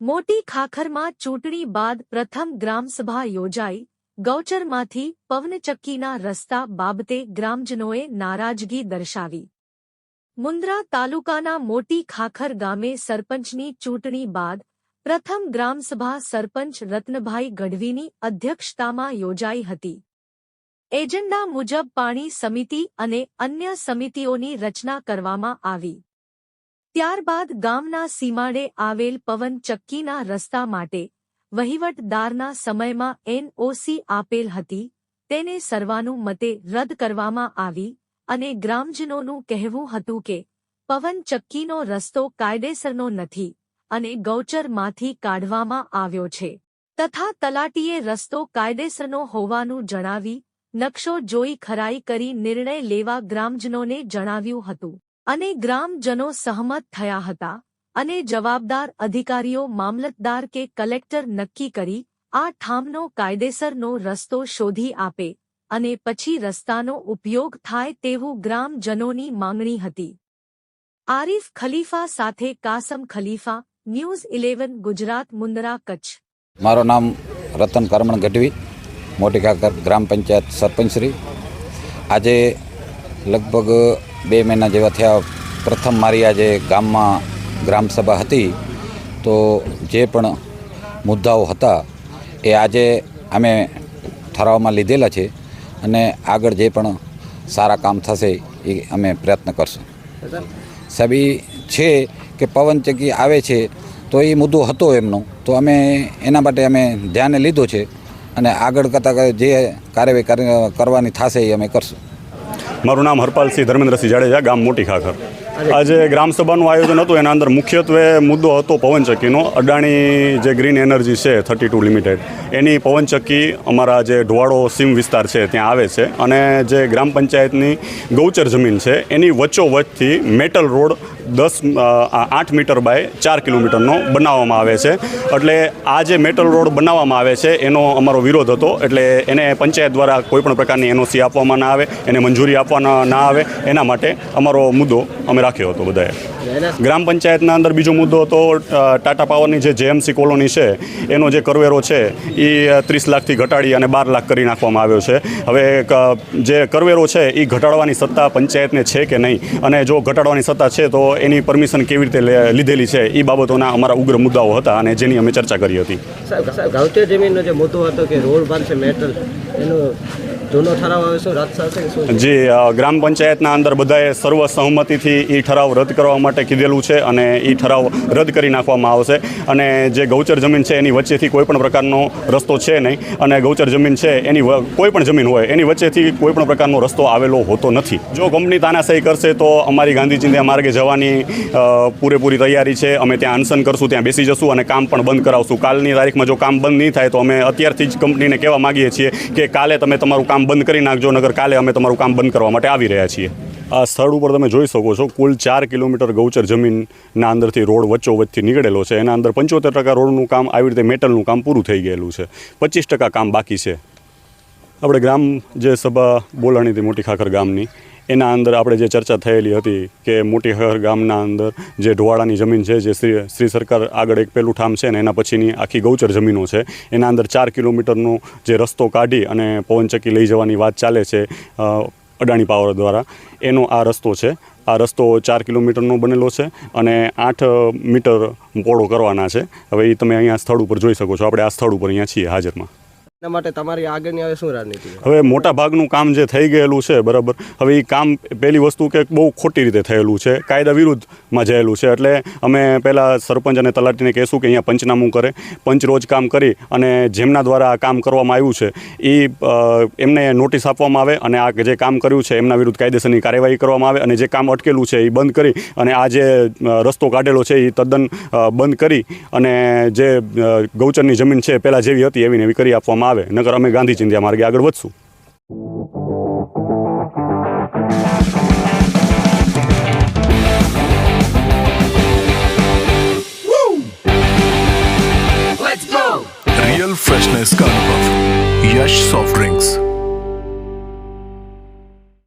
મોટી ખાખરમાં ચૂંટણી બાદ પ્રથમ ગ્રામસભા યોજાઈ. ગૌચરમાંથી પવનચક્કીના રસ્તા બાબતે ગ્રામજનોએ નારાજગી દર્શાવી. મુન્દ્રા તાલુકાના મોટી ખાખર ગામે સરપંચની ચૂંટણી બાદ પ્રથમ ગ્રામસભા સરપંચ રત્નભાઈ ગઢવીની અધ્યક્ષતામાં યોજાઈ હતી. એજન્ડા મુજબ પાણી સમિતિ અને અન્ય સમિતિઓની રચના કરવામાં આવી. ત્યારબાદ ગામના સીમાડે આવેલ પવન ચક્કીના રસ્તા માટે વહીવટદારના સમયમાં એનઓસી આપેલ હતી. તેને સર્વાનુમતે રદ કરવામાં આવી અને ગ્રામજનોનું કહેવું હતું કે, પવન ચક્કીનો રસ્તો કાયદેસરનો નથી અને ગૌચરમાંથી કાઢવામાં આવ્યો છે. તથા તલાટીએ રસ્તો કાયદેસરનો હોવાનું જણાવી નકશો જોઈ ખરાઈ કરી નિર્ણય લેવા ગ્રામજનોને જણાવ્યું હતું. અને ગ્રામજનો સહમત થયા હતા. અને જવાબદાર અધિકારીઓ મામલતદાર કે કલેક્ટર નક્કી કરી, આ ઠામનો કાયદેસરનો રસ્તો શોધી આપે અને પછી રસ્તાનો ઉપયોગ થાય તેવું ગ્રામજનોની માંગણી હતી. આરીફ ખલીફા સાથે કાસમ ખલીફા, ન્યૂઝ ઇલેવન, ગુજરાત, મુન્દ્રા, કચ્છ. મારું નામ રતન કરમણ ગઢવી. મોટી કાકર ગ્રામ પંચાયત સરપંચશ્રી આજે લગભગ બે મહિના જેવા થયા. પ્રથમ મારી આજે ગામમાં ગ્રામસભા હતી. તો જે પણ મુદ્દાઓ હતા એ આજે અમે ઠરાવમાં લીધેલા છે અને આગળ જે પણ સારા કામ થશે એ અમે પ્રયત્ન કરશું. સાહેબ એ છે કે પવનચક્કી આવે છે તો એ મુદ્દો હતો એમનો. તો અમે એના માટે અમે ધ્યાને લીધો છે. અને આગળ કરતાં જે કાર્યવાહી કર- કરવાની થશે એ અમે કરશું. મારું નામ હરપાલસિંહ ધર્મેન્દ્રસિંહ જાડેજા, ગામ મોટી ખાખર. આજે ગ્રામસભાનું આયોજન હતું, એના અંદર મુખ્યત્વે મુદ્દો હતો પવનચક્કીનો. અડાણી જે ગ્રીન એનર્જી છે, થર્ટી ટુ લિમિટેડ, એની પવનચક્કી અમારા જે ઢોવાડો સીમ વિસ્તાર છે, ત્યાં આવે છે. અને જે ગ્રામ પંચાયતની ગૌચર જમીન છે, એની વચ્ચોવચ્ચથી મેટલ રોડ દસ આઠ મીટર બાય ચાર કિલોમીટરનો બનાવવામાં આવે છે. એટલે આ જે મેટલ રોડ બનાવવામાં આવે છે, એનો અમારો વિરોધ હતો. એટલે એને પંચાયત દ્વારા કોઈપણ પ્રકારની એનઓસી આપવામાં ના આવે, એને મંજૂરી આપવાના ના આવે, એના માટે અમારો મુદ્દો અમે રાખ્યો હતો બધાએ. ગ્રામ પંચાયતના અંદર બીજો મુદ્દો હતો ટાટા પાવરની જે જેએમસી કોલોની છે, એનો જે કરવેરો છે એ ત્રીસ લાખથી ઘટાડી અને બાર લાખ કરી નાખવામાં આવ્યો છે. હવે જે કરવેરો છે એ ઘટાડવાની સત્તા પંચાયતને છે કે નહીં? અને જો ઘટાડવાની સત્તા છે, તો એની પરમિશન કેવી રીતે લીધેલી છે એ બાબતોના અમારા ઉગ્ર મુદ્દાઓ હતા અને જેની અમે ચર્ચા કરી હતી. સાહેબ જમીનનો જે મુદ્દો હતો કે રોડ બાંધશે મેટલ, એનો જે ગ્રામ પંચાયતના અંદર બધાએ સર્વ સહમતિથી એ ઠરાવ રદ કરવા માટે કીધેલું છે અને એ ઠરાવ રદ કરી નાખવામાં આવશે. અને જે ગૌચર જમીન છે એની વચ્ચેથી કોઈપણ પ્રકારનો રસ્તો છે નહીં. અને ગૌચર જમીન છે એની કોઈપણ જમીન હોય, એની વચ્ચેથી કોઈ પણ પ્રકારનો રસ્તો આવેલો હોતો નથી. જો કંપની તાનાશાહી કરશે તો અમારી ગાંધીજીને માર્ગે જવાની પૂરેપૂરી તૈયારી છે. અમે ત્યાં અનશન કરશું, ત્યાં બેસી જશું અને કામ પણ બંધ કરાવશું. કાલની તારીખમાં જો કામ બંધ નહીં થાય તો અમે અત્યારથી જ કંપનીને કહેવા માગીએ છીએ કે કાલે તમે તમારું કામ બંધ કરી નાખજો નગર કાલે અમે તમારું કામ બંધ કરવા માટે આવી રહ્યા છીએ. આ સ્થળ ઉપર તમે જોઈ શકો છો, કુલ ચાર કિલોમીટર ગૌચર જમીનના અંદરથી રોડ વચ્ચોવચ્ચથી નીકળેલો છે. એના અંદર પંચોતેર ટકા રોડનું કામ, આવી રીતે મેટલનું કામ પૂરું થઈ ગયેલું છે. પચીસ ટકા કામ બાકી છે. આપણે ગ્રામ જે સભા બોલાણી હતી મોટી ખાખર ગામની એના અંદર આપણે જે ચર્ચા થયેલી હતી કે મોટી હર ગામના અંદર જે ઢોવાળાની જમીન છે, જે શ્રી શ્રી સરકાર આગળ એક પેલું ઠામ છે ને એના પછીની આખી ગૌચર જમીનો છે. એના અંદર ચાર કિલોમીટરનો જે રસ્તો કાઢી અને પવનચક્કી લઈ જવાની વાત ચાલે છે અડાણી પાવર દ્વારા. એનો આ રસ્તો છે. આ રસ્તો ચાર કિલોમીટરનો બનેલો છે અને આઠ મીટર પહોળો કરવાના છે. હવે એ તમે અહીંયા સ્થળ ઉપર જોઈ શકો છો. આપણે આ સ્થળ ઉપર અહીંયા છીએ હાજરમાં. માટે તમારી આગળની હવે શું રાજનીતિ હવે મોટા ભાગનું કામ જે થઈ ગયેલું છે, બરાબર? હવે એ કામ પહેલી વસ્તુ કે બહુ ખોટી રીતે થયેલું છે, કાયદા વિરુદ્ધમાં જયેલું છે. એટલે અમે પહેલાં સરપંચ અને તલાટીને કહેશું કે અહીંયા પંચનામું કરે, પંચ રોજ કામ કરી અને જેમના દ્વારા આ કામ કરવામાં આવ્યું છે એ એમને નોટિસ આપવામાં આવે અને આ જે કામ કર્યું છે, એમના વિરુદ્ધ કાયદેસરની કાર્યવાહી કરવામાં આવે અને જે કામ અટકેલું છે એ બંધ કરી અને આ જે રસ્તો કાઢેલો છે એ તદ્દન બંધ કરી અને જે ગૌચરની જમીન છે પહેલાં જેવી હતી એવી એવી કરી આપવામાં આવે નકર અમે ગાંધી ચિંધ્યા માર્ગે આગળ વધશું रियल फ्रेशनेस का अनुभव यश सॉफ्ट ड्रिंक्स